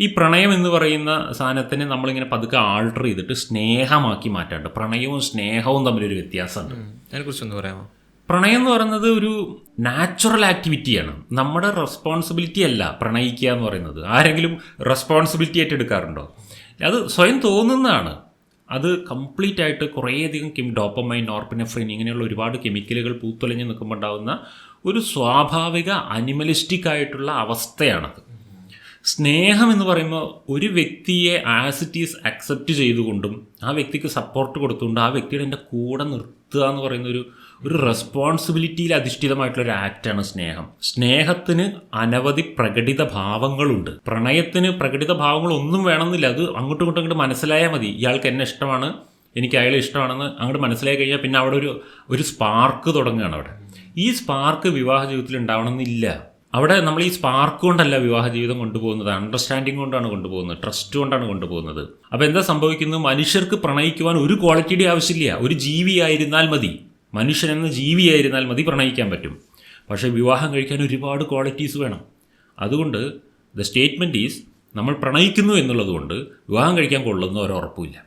ഈ പ്രണയം എന്ന് പറയുന്ന സാധനത്തിനെ നമ്മളിങ്ങനെ പതുക്കെ ആൾട്ടർ ചെയ്തിട്ട് സ്നേഹമാക്കി മാറ്റാണ്ട് പ്രണയവും സ്നേഹവും തമ്മിലൊരു വ്യത്യാസമുണ്ട്. അതിനെക്കുറിച്ചൊന്ന് പറയാമോ? പ്രണയം എന്ന് പറയുന്നത് ഒരു നാച്ചുറൽ ആക്ടിവിറ്റിയാണ് നമ്മുടെ റെസ്പോൺസിബിലിറ്റി അല്ല പ്രണയിക്കുക എന്ന് പറയുന്നത്. ആരെങ്കിലും റെസ്പോൺസിബിലിറ്റി ആയിട്ട് എടുക്കാറുണ്ടോ അത് സ്വയം തോന്നുന്നതാണ്. അത് കംപ്ലീറ്റ് ആയിട്ട് കുറേയധികം കെമി ഡോപ്പമൈൻ നോർപ്പിനെഫ്രിൻ ഇങ്ങനെയുള്ള ഒരുപാട് കെമിക്കലുകൾ പൂത്തൊലഞ്ഞ് നിൽക്കുമ്പോൾ ഉണ്ടാകുന്ന ഒരു സ്വാഭാവിക അനിമലിസ്റ്റിക് ആയിട്ടുള്ള അവസ്ഥയാണത്. സ്നേഹം എന്ന് പറയുമ്പോൾ ഒരു വ്യക്തിയെ ആസ് ഇറ്റ് ഈസ് അക്സെപ്റ്റ് ചെയ്തുകൊണ്ടും ആ വ്യക്തിക്ക് സപ്പോർട്ട് കൊടുത്തുകൊണ്ടും ആ വ്യക്തിയുടെ എന്റെ കൂടെ നിർത്തുക എന്ന് പറയുന്ന ഒരു ഒരു റെസ്പോൺസിബിലിറ്റിയിൽ അധിഷ്ഠിതമായിട്ടുള്ള ഒരു ആക്റ്റാണ് സ്നേഹം. സ്നേഹത്തിന് അനവധി പ്രകടിത ഭാവങ്ങളുണ്ട്. പ്രണയത്തിന് പ്രകടിത ഭാവങ്ങൾ ഒന്നും വേണമെന്നില്ല. അത് അങ്ങോട്ടും ഇങ്ങോട്ടും അങ്ങോട്ട് മനസ്സിലായാൽ മതി. ഇയാൾക്ക് എന്നെ ഇഷ്ടമാണ് എനിക്ക് അയാളെ ഇഷ്ടമാണെന്ന് അങ്ങോട്ട് മനസ്സിലായി കഴിഞ്ഞാൽ പിന്നെ അവിടെ ഒരു ഒരു സ്പാർക്ക് തുടങ്ങുകയാണ് അവിടെ. ഈ സ്പാർക്ക് വിവാഹ ജീവിതത്തിൽ ഉണ്ടാവണമെന്നില്ല. അവിടെ നമ്മൾ ഈ സ്പാർക്ക് കൊണ്ടല്ല വിവാഹ ജീവിതം കൊണ്ടുപോകുന്നത് അണ്ടർസ്റ്റാൻഡിങ് കൊണ്ടാണ് കൊണ്ടുപോകുന്നത് ട്രസ്റ്റ് കൊണ്ടാണ് കൊണ്ടുപോകുന്നത്. അപ്പോൾ എന്താ സംഭവിക്കുന്നത് മനുഷ്യർക്ക് പ്രണയിക്കുവാൻ ഒരു ക്വാളിറ്റിയുടെ ആവശ്യമില്ല. ഒരു ജീവിയായിരുന്നാൽ മതി. മനുഷ്യൻ എന്ന ജീവിയായിരുന്നാൽ മതി പ്രണയിക്കാൻ പറ്റും. പക്ഷേ വിവാഹം കഴിക്കാൻ ഒരുപാട് ക്വാളിറ്റീസ് വേണം. അതുകൊണ്ട് ദ സ്റ്റേറ്റ്മെന്റ് ഈസ് നമ്മൾ പ്രണയിക്കുന്നു എന്നുള്ളതുകൊണ്ട് വിവാഹം കഴിക്കാൻ കൊള്ളുന്ന ഒരു ഉറപ്പുമില്ല